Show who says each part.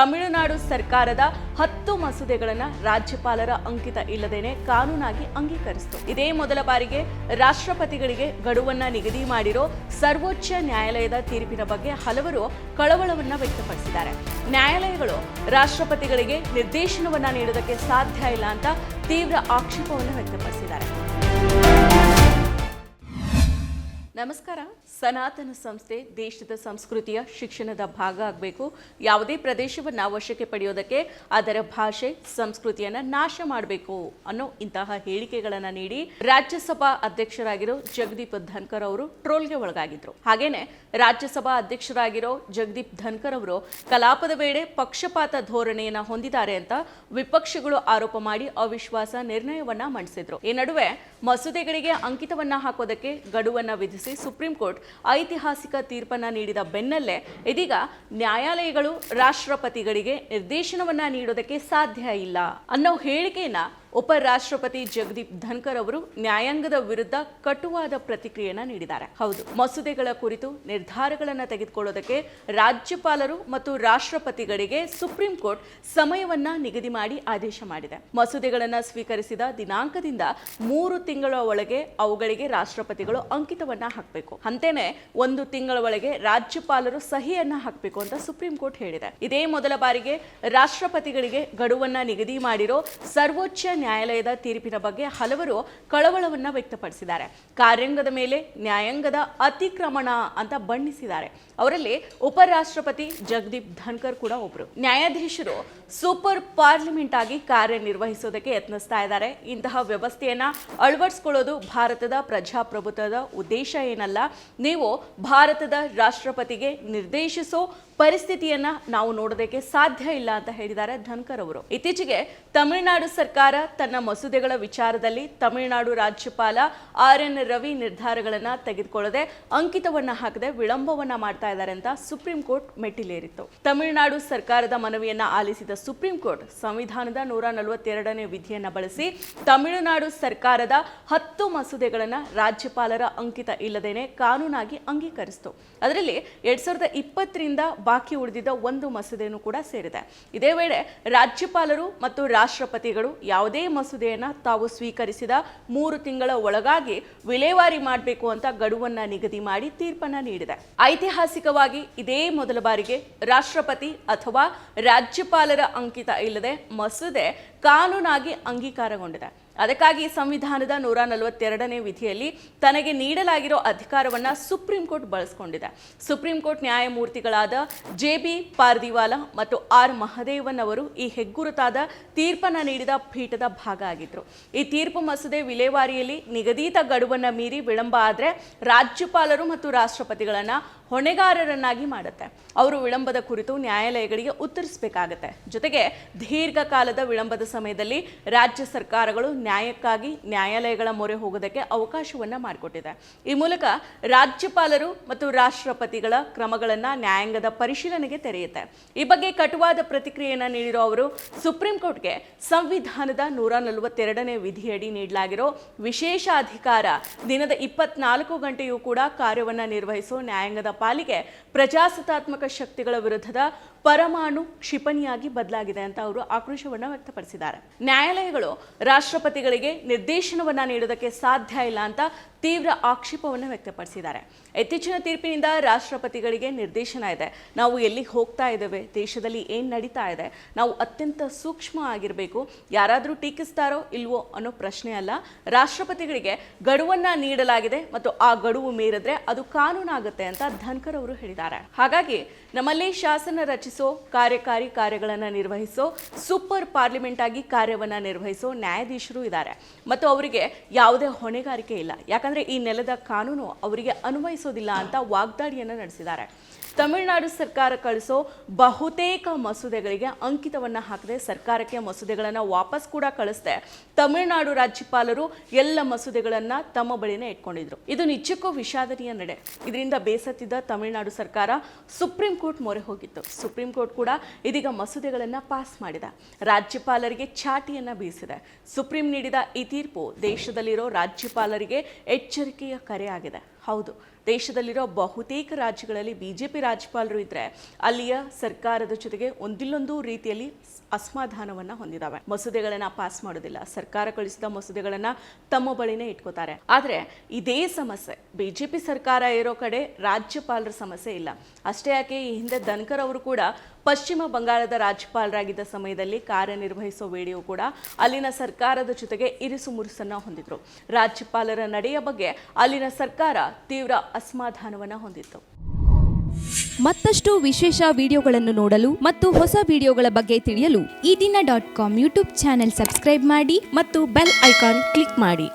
Speaker 1: ತಮಿಳುನಾಡು ಸರ್ಕಾರದ ಹತ್ತು ಮಸೂದೆಗಳನ್ನು ರಾಜ್ಯಪಾಲರ ಅಂಕಿತ ಇಲ್ಲದೇನೆ ಕಾನೂನಾಗಿ ಅಂಗೀಕರಿಸಿತು. ಇದೇ ಮೊದಲ ಬಾರಿಗೆ ರಾಷ್ಟ್ರಪತಿಗಳಿಗೆ ಗಡುವನ್ನ ನಿಗದಿ ಮಾಡಿರೋ ಸರ್ವೋಚ್ಚ ನ್ಯಾಯಾಲಯದ ತೀರ್ಪಿನ ಬಗ್ಗೆ ಹಲವರು ಕಳವಳವನ್ನ ವ್ಯಕ್ತಪಡಿಸಿದ್ದಾರೆ. ನ್ಯಾಯಾಲಯಗಳು ರಾಷ್ಟ್ರಪತಿಗಳಿಗೆ ನಿರ್ದೇಶನವನ್ನ ನೀಡೋದಕ್ಕೆ ಸಾಧ್ಯ ಇಲ್ಲ ಅಂತ ತೀವ್ರ ಆಕ್ಷೇಪವನ್ನು ವ್ಯಕ್ತಪಡಿಸಿದ್ದಾರೆ. ನಮಸ್ಕಾರ. ಸನಾತನ ಸಂಸ್ಥೆ, ದೇಶದ ಸಂಸ್ಕೃತಿಯ ಶಿಕ್ಷಣದ ಭಾಗ ಆಗಬೇಕು. ಯಾವುದೇ ಪ್ರದೇಶವನ್ನು ವಶಕ್ಕೆ ಪಡೆಯೋದಕ್ಕೆ ಅದರ ಭಾಷೆ, ಸಂಸ್ಕೃತಿಯನ್ನ ನಾಶ ಮಾಡಬೇಕು ಅನ್ನೋ ಇಂತಹ ಹೇಳಿಕೆಗಳನ್ನು ನೀಡಿ ರಾಜ್ಯಸಭಾ ಅಧ್ಯಕ್ಷರಾಗಿರೋ ಜಗದೀಪ್ ಧನ್ಕರ್ ಅವರು ಟ್ರೋಲ್ಗೆ ಒಳಗಾಗಿದ್ರು. ಹಾಗೇನೆ ರಾಜ್ಯಸಭಾ ಅಧ್ಯಕ್ಷರಾಗಿರೋ ಜಗದೀಪ್ ಧನ್ಕರ್ ಅವರು ಕಲಾಪದ ವೇಳೆ ಪಕ್ಷಪಾತ ಧೋರಣೆಯನ್ನ ಹೊಂದಿದ್ದಾರೆ ಅಂತ ವಿಪಕ್ಷಗಳು ಆರೋಪ ಮಾಡಿ ಅವಿಶ್ವಾಸ ನಿರ್ಣಯವನ್ನ ಮಂಡಿಸಿದ್ರು. ಈ ನಡುವೆ ಮಸೂದೆಗಳಿಗೆ ಅಂಕಿತವನ್ನ ಹಾಕೋದಕ್ಕೆ ಗಡುವನ್ನ ವಿಧಿಸಿ ಸುಪ್ರೀಂ ಕೋರ್ಟ್ ಐತಿಹಾಸಿಕ ತೀರ್ಪನ್ನ ನೀಡಿದ ಬೆನ್ನಲ್ಲೇ ಇದೀಗ ನ್ಯಾಯಾಲಯಗಳು ರಾಷ್ಟ್ರಪತಿಗಳಿಗೆ ನಿರ್ದೇಶನವನ್ನ ನೀಡೋದಕ್ಕೆ ಸಾಧ್ಯ ಇಲ್ಲ ಅನ್ನೋ ಹೇಳಿಕೆಯನ್ನ ಉಪರಾಷ್ಟ್ರಪತಿ ಜಗದೀಪ್ ಧನ್ಕರ್ ಅವರು ನ್ಯಾಯಾಂಗದ ವಿರುದ್ಧ ಕಟುವಾದ ಪ್ರತಿಕ್ರಿಯೆಯನ್ನು ನೀಡಿದ್ದಾರೆ. ಹೌದು, ಮಸೂದೆಗಳ ಕುರಿತು ನಿರ್ಧಾರಗಳನ್ನು ತೆಗೆದುಕೊಳ್ಳೋದಕ್ಕೆ ರಾಜ್ಯಪಾಲರು ಮತ್ತು ರಾಷ್ಟ್ರಪತಿಗಳಿಗೆ ಸುಪ್ರೀಂ ಕೋರ್ಟ್ ಸಮಯವನ್ನ ನಿಗದಿ ಮಾಡಿ ಆದೇಶ ಮಾಡಿದೆ. ಮಸೂದೆಗಳನ್ನು ಸ್ವೀಕರಿಸಿದ ದಿನಾಂಕದಿಂದ ಮೂರು ತಿಂಗಳ ಒಳಗೆ ಅವುಗಳಿಗೆ ರಾಷ್ಟ್ರಪತಿಗಳು ಅಂಕಿತವನ್ನ ಹಾಕಬೇಕು. ಅಂತೇನೆ ಒಂದು ತಿಂಗಳ ಒಳಗೆ ರಾಜ್ಯಪಾಲರು ಸಹಿಯನ್ನ ಹಾಕಬೇಕು ಅಂತ ಸುಪ್ರೀಂ ಕೋರ್ಟ್ ಹೇಳಿದೆ. ಇದೇ ಮೊದಲ ಬಾರಿಗೆ ರಾಷ್ಟ್ರಪತಿಗಳಿಗೆ ಗಡುವನ್ನ ನಿಗದಿ ಮಾಡಿರೋ ಸರ್ವೋಚ್ಚ ನ್ಯಾಯಾಲಯದ ತೀರ್ಪಿನ ಬಗ್ಗೆ ಹಲವರು ಕಳವಳವನ್ನ ವ್ಯಕ್ತಪಡಿಸಿದ್ದಾರೆ. ಕಾರ್ಯಾಂಗದ ಮೇಲೆ ನ್ಯಾಯಾಂಗದ ಅತಿಕ್ರಮಣ ಅಂತ ಬಣ್ಣಿಸಿದ್ದಾರೆ. ಅವರಲ್ಲಿ ಉಪರಾಷ್ಟ್ರಪತಿ ಜಗದೀಪ್ ಧನ್ಕರ್ ಕೂಡ ಒಬ್ರು. ನ್ಯಾಯಾಧೀಶರು ಸೂಪರ್ ಪಾರ್ಲಿಮೆಂಟ್ ಆಗಿ ಕಾರ್ಯನಿರ್ವಹಿಸೋದಕ್ಕೆ ಯತ್ನಿಸ್ತಾ ಇದ್ದಾರೆ. ಇಂತಹ ವ್ಯವಸ್ಥೆಯನ್ನ ಅಳವಡಿಸ್ಕೊಳ್ಳೋದು ಭಾರತದ ಪ್ರಜಾಪ್ರಭುತ್ವದ ಉದ್ದೇಶ ಏನಲ್ಲ. ನೀವು ಭಾರತದ ರಾಷ್ಟ್ರಪತಿಗೆ ನಿರ್ದೇಶಿಸೋ ಪರಿಸ್ಥಿತಿಯನ್ನ ನಾವು ನೋಡೋದಕ್ಕೆ ಸಾಧ್ಯ ಇಲ್ಲ ಅಂತ ಹೇಳಿದ್ದಾರೆ ಧನ್ಕರ್ ಅವರು. ಇತ್ತೀಚೆಗೆ ತಮಿಳುನಾಡು ಸರ್ಕಾರ ತನ್ನ ಮಸೂದೆಗಳ ವಿಚಾರದಲ್ಲಿ ತಮಿಳುನಾಡು ರಾಜ್ಯಪಾಲ ಆರ್ ಎನ್ ರವಿ ನಿರ್ಧಾರಗಳನ್ನ ತೆಗೆದುಕೊಳ್ಳದೆ ಅಂಕಿತವನ್ನ ಹಾಕದೆ ವಿಳಂಬವನ್ನ ಮಾಡ್ತಾ ಇದ್ದಾರೆ ಅಂತ ಸುಪ್ರೀಂ ಕೋರ್ಟ್ ಮೆಟ್ಟಿಲೇರಿತ್ತು. ತಮಿಳುನಾಡು ಸರ್ಕಾರದ ಮನವಿಯನ್ನ ಆಲಿಸಿದ ಸುಪ್ರೀಂ ಕೋರ್ಟ್ ಸಂವಿಧಾನದ ನೂರ ನಲವತ್ತೆರಡನೇ ವಿಧಿಯನ್ನ ಬಳಸಿ ತಮಿಳುನಾಡು ಸರ್ಕಾರದ ಹತ್ತು ಮಸೂದೆಗಳನ್ನ ರಾಜ್ಯಪಾಲರ ಅಂಕಿತ ಇಲ್ಲದೇನೆ ಕಾನೂನಾಗಿ ಅಂಗೀಕರಿಸಿತು. ಅದರಲ್ಲಿ ಎರಡ್ ಸಾವಿರದ ಇಪ್ಪತ್ತರಿಂದ ಬಾಕಿ ಉಳಿದಿದ್ದ ಒಂದು ಮಸೂದೆಯನ್ನು ಕೂಡ ಸೇರಿದೆ. ಇದೇ ವೇಳೆ ರಾಜ್ಯಪಾಲರು ಮತ್ತು ರಾಷ್ಟ್ರಪತಿಗಳು ಯಾವುದೇ ಮಸೂದೆಯನ್ನ ತಾವು ಸ್ವೀಕರಿಸಿದ ಮೂರು ತಿಂಗಳ ಒಳಗಾಗಿ ವಿಲೇವಾರಿ ಮಾಡಬೇಕು ಅಂತ ಗಡುವನ್ನ ನಿಗದಿ ಮಾಡಿ ತೀರ್ಪನ್ನ ನೀಡಿದೆ. ಐತಿಹಾಸಿಕವಾಗಿ ಇದೇ ಮೊದಲ ಬಾರಿಗೆ ರಾಷ್ಟ್ರಪತಿ ಅಥವಾ ರಾಜ್ಯಪಾಲರ ಅಂಕಿತ ಇಲ್ಲದೆ ಮಸೂದೆ ಕಾನೂನಾಗಿ ಅಂಗೀಕಾರಗೊಂಡಿದೆ. ಅದಕ್ಕಾಗಿ ಸಂವಿಧಾನದ ನೂರ ನಲವತ್ತೆರಡನೇ ವಿಧಿಯಲ್ಲಿ ತನಗೆ ನೀಡಲಾಗಿರೋ ಅಧಿಕಾರವನ್ನ ಸುಪ್ರೀಂ ಕೋರ್ಟ್ ಬಳಸಿಕೊಂಡಿದೆ. ಸುಪ್ರೀಂ ಕೋರ್ಟ್ ನ್ಯಾಯಮೂರ್ತಿಗಳಾದ ಜೆ ಬಿ ಪಾರ್ದಿವಾಲ ಮತ್ತು ಆರ್ ಮಹದೇವನ್ ಅವರು ಈ ಹೆಗ್ಗುರುತಾದ ತೀರ್ಪನ್ನು ನೀಡಿದ ಪೀಠದ ಭಾಗ ಆಗಿದ್ರು. ಈ ತೀರ್ಪು ಮಸೂದೆ ವಿಲೇವಾರಿಯಲ್ಲಿ ನಿಗದಿತ ಗಡುವನ್ನ ಮೀರಿ ವಿಳಂಬ ಆದರೆ ರಾಜ್ಯಪಾಲರು ಮತ್ತು ರಾಷ್ಟ್ರಪತಿಗಳನ್ನ ಹೊಣೆಗಾರರನ್ನಾಗಿ ಮಾಡುತ್ತೆ. ಅವರು ವಿಳಂಬದ ಕುರಿತು ನ್ಯಾಯಾಲಯಗಳಿಗೆ ಉತ್ತರಿಸಬೇಕಾಗತ್ತೆ. ಜೊತೆಗೆ ದೀರ್ಘಕಾಲದ ವಿಳಂಬದ ಸಮಯದಲ್ಲಿ ರಾಜ್ಯ ಸರ್ಕಾರಗಳು ನ್ಯಾಯಕ್ಕಾಗಿ ನ್ಯಾಯಾಲಯಗಳ ಮೊರೆ ಹೋಗೋದಕ್ಕೆ ಅವಕಾಶವನ್ನ ಮಾಡಿಕೊಟ್ಟಿದೆ. ಈ ಮೂಲಕ ರಾಜ್ಯಪಾಲರು ಮತ್ತು ರಾಷ್ಟ್ರಪತಿಗಳ ಕ್ರಮಗಳನ್ನ ನ್ಯಾಯಾಂಗದ ಪರಿಶೀಲನೆಗೆ ತೆರೆಯುತ್ತೆ. ಈ ಬಗ್ಗೆ ಕಟುವಾದ ಪ್ರತಿಕ್ರಿಯೆಯನ್ನು ನೀಡಿರೋ ಅವರು, ಸುಪ್ರೀಂ ಕೋರ್ಟ್ಗೆ ಸಂವಿಧಾನದ ನೂರ ನಲವತ್ತೆರಡನೇ ವಿಧಿಯಡಿ ನೀಡಲಾಗಿರೋ ವಿಶೇಷ ಅಧಿಕಾರ ದಿನದ ಇಪ್ಪತ್ನಾಲ್ಕು ಗಂಟೆಯೂ ಕೂಡ ಕಾರ್ಯವನ್ನ ನಿರ್ವಹಿಸೋ ನ್ಯಾಯಾಂಗದ ಪಾಲಿಗೆ ಪ್ರಜಾಸತ್ತಾತ್ಮಕ ಶಕ್ತಿಗಳ ವಿರುದ್ಧದ ಪರಮಾಣು ಕ್ಷಿಪಣಿಯಾಗಿ ಬದಲಾಗಿದೆ ಅಂತ ಅವರು ಆಕ್ರೋಶವನ್ನ ವ್ಯಕ್ತಪಡಿಸಿದ್ದಾರೆ. ನ್ಯಾಯಾಲಯಗಳು ರಾಷ್ಟ್ರಪತಿಗಳಿಗೆ ನಿರ್ದೇಶನವನ್ನ ನೀಡೋದಕ್ಕೆ ಸಾಧ್ಯ ಇಲ್ಲ ಅಂತ ತೀವ್ರ ಆಕ್ಷೇಪವನ್ನು ವ್ಯಕ್ತಪಡಿಸಿದ್ದಾರೆ. ಇತ್ತೀಚಿನ ತೀರ್ಪಿನಿಂದ ರಾಷ್ಟ್ರಪತಿಗಳಿಗೆ ನಿರ್ದೇಶನ ಇದೆ. ನಾವು ಎಲ್ಲಿಗೆ ಹೋಗ್ತಾ ಇದ್ದೇವೆ, ದೇಶದಲ್ಲಿ ಏನು ನಡೀತಾ ಇದೆ, ನಾವು ಅತ್ಯಂತ ಸೂಕ್ಷ್ಮ ಆಗಿರಬೇಕು, ಯಾರಾದರೂ ಟೀಕಿಸ್ತಾರೋ ಇಲ್ವೋ ಅನ್ನೋ ಪ್ರಶ್ನೆ ಅಲ್ಲ. ರಾಷ್ಟ್ರಪತಿಗಳಿಗೆ ಗಡುವನ್ನ ನೀಡಲಾಗಿದೆ ಮತ್ತು ಆ ಗಡುವು ಮೀರಿದ್ರೆ ಅದು ಕಾನೂನಾಗುತ್ತೆ ಅಂತ ಧನ್ಕರ್ ಅವರು ಹೇಳಿದ್ದಾರೆ. ಹಾಗಾಗಿ ನಮ್ಮಲ್ಲಿ ಶಾಸನ ರಚಿಸೋ ಕಾರ್ಯಕಾರಿ ಕಾರ್ಯಗಳನ್ನು ನಿರ್ವಹಿಸೋ, ಸೂಪರ್ ಪಾರ್ಲಿಮೆಂಟ್ ಆಗಿ ಕಾರ್ಯವನ್ನ ನಿರ್ವಹಿಸೋ ನ್ಯಾಯಾಧೀಶರು ಇದ್ದಾರೆ ಮತ್ತು ಅವರಿಗೆ ಯಾವುದೇ ಹೊಣೆಗಾರಿಕೆ ಇಲ್ಲ. ಯಾಕಂದ್ರೆ ಈ ನೆಲದ ಕಾನೂನು ಅವರಿಗೆ ಅನ್ವಯಿಸೋದಿಲ್ಲ ಅಂತ ವಾಗ್ದಾಳಿಯನ್ನು ನಡೆಸಿದ್ದಾರೆ. ತಮಿಳುನಾಡು ಸರ್ಕಾರ ಕಳಿಸೋ ಬಹುತೇಕ ಮಸೂದೆಗಳಿಗೆ ಅಂಕಿತವನ್ನ ಹಾಕದೆ. ಸರ್ಕಾರಕ್ಕೆ ಮಸೂದೆಗಳನ್ನು ವಾಪಸ್ ಕೂಡ ಕಳಿಸ್ದೆ. ತಮಿಳುನಾಡು ರಾಜ್ಯಪಾಲರು ಎಲ್ಲ ಮಸೂದೆಗಳನ್ನ ತಮ್ಮ ಬಳಿನೇ ಇಟ್ಕೊಂಡಿದ್ರು. ಇದು ನಿಜಕ್ಕೂ ವಿಷಾದನೀಯ ನಡೆ. ಇದರಿಂದ ಬೇಸತ್ತಿದ್ದ ತಮಿಳುನಾಡು ಸರ್ಕಾರ ಸುಪ್ರೀಂ ಕೋರ್ಟ್ ಮೊರೆ ಹೋಗಿತ್ತು. ಸುಪ್ರೀಂ ಕೋರ್ಟ್ ಕೂಡ ಇದೀಗ ಮಸೂದೆಗಳನ್ನ ಪಾಸ್ ಮಾಡಿದೆ. ರಾಜ್ಯಪಾಲರಿಗೆ ಚಾಟಿಯನ್ನ ಬೀಸಿದೆ. ಸುಪ್ರೀಂ ನೀಡಿದ ಈ ತೀರ್ಪು ದೇಶದಲ್ಲಿರೋ ರಾಜ್ಯಪಾಲರಿಗೆ ಎಚ್ಚರಿಕೆಯ ಕರೆ ಆಗಿದೆ. ಹೌದು. ದೇಶದಲ್ಲಿರೋ ಬಹುತೇಕ ರಾಜ್ಯಗಳಲ್ಲಿ ಬಿ ಜೆ ಪಿ ರಾಜ್ಯಪಾಲರು ಇದ್ರೆ ಅಲ್ಲಿಯ ಸರ್ಕಾರದ ಜೊತೆಗೆ ಒಂದಿಲ್ಲೊಂದು ರೀತಿಯಲ್ಲಿ ಅಸಮಾಧಾನವನ್ನ ಹೊಂದಿದಾವೆ. ಮಸೂದೆಗಳನ್ನ ಪಾಸ್ ಮಾಡೋದಿಲ್ಲ. ಸರ್ಕಾರ ಕಳಿಸಿದ ಮಸೂದೆಗಳನ್ನ ತಮ್ಮ ಬಳಿನೇ ಇಟ್ಕೋತಾರೆ. ಆದ್ರೆ ಇದೇ ಸಮಸ್ಯೆ. ಬಿಜೆಪಿ ಸರ್ಕಾರ ಇರೋ ಕಡೆ ರಾಜ್ಯಪಾಲರ ಸಮಸ್ಯೆ ಇಲ್ಲ. ಅಷ್ಟೇ ಯಾಕೆ, ಈ ಹಿಂದೆ ಧನ್ಕರ್ ಅವರು ಕೂಡ ಪಶ್ಚಿಮ ಬಂಗಾಳದ ರಾಜ್ಯಪಾಲರಾಗಿದ್ದ ಸಮಯದಲ್ಲಿ ಕಾರ್ಯನಿರ್ವಹಿಸೋ ವೇಳೆಯೂ ಕೂಡ ಅಲ್ಲಿನ ಸರ್ಕಾರದ ಜೊತೆಗೆ ಇರಿಸು ಮುರುಸನ್ನ ಹೊಂದಿದ್ರು. ರಾಜ್ಯಪಾಲರ ನಡೆಯ ಬಗ್ಗೆ ಅಲ್ಲಿನ ಸರ್ಕಾರ ತೀವ್ರ ಅಸಮಾಧಾನವನ್ನು ಹೊಂದಿತ್ತು.
Speaker 2: ಮತ್ತಷ್ಟು ವಿಶೇಷ ವಿಡಿಯೋಗಳನ್ನು ನೋಡಲು ಮತ್ತು ಹೊಸ ವಿಡಿಯೋಗಳ ಬಗ್ಗೆ ತಿಳಿಯಲು
Speaker 3: Ee Dina dot com YouTube channel subscribe ಮಾಡಿ
Speaker 2: ಮತ್ತು ಬೆಲ್ ಐಕಾನ್ ಕ್ಲಿಕ್ ಮಾಡಿ.